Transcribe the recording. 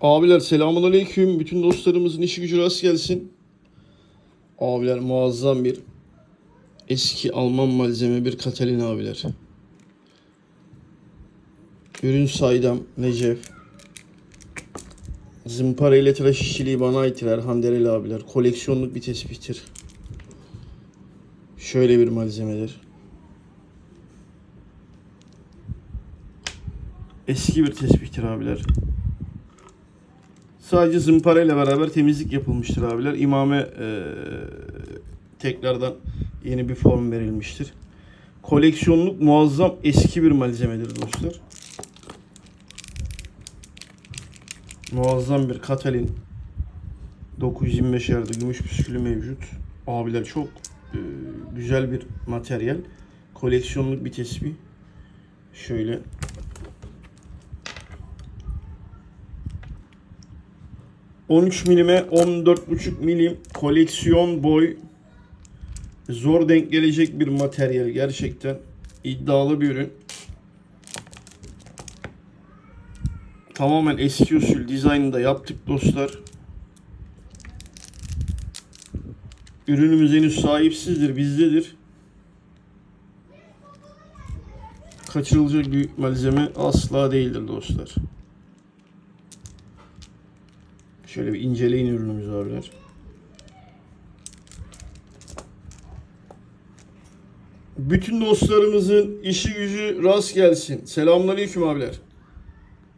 Abiler selamun aleyküm. Bütün dostlarımızın işi gücü rast gelsin. Abiler muazzam bir eski Alman malzeme bir Katalin abiler. Ürün saydam Necef. Zımpara ile tıraş işçiliği bana aittir Handereli abiler. Koleksiyonluk bir tespihtir. Şöyle bir malzemedir. Eski bir tespihtir abiler. Sadece zımpara ile beraber temizlik yapılmıştır abiler. İmame eee, tekrardan yeni bir form verilmiştir. Koleksiyonluk muazzam eski bir malzemedir dostlar. Muazzam bir Katalin 925 yerde gümüş püskülü mevcut. Abiler çok eee, güzel bir materyal. Koleksiyonluk bir tespih. Şöyle 13 milime 14,5 milim koleksiyon boy zor denk gelecek bir materyal gerçekten iddialı bir ürün. Tamamen eski usul dizaynını da yaptık dostlar. Ürünümüz henüz sahipsizdir, bizdedir. Kaçırılacak bir malzeme asla değildir dostlar. Şöyle bir inceleyin ürünümüzü abiler. Bütün dostlarımızın işi gücü rast gelsin. Selamünaleyküm abiler.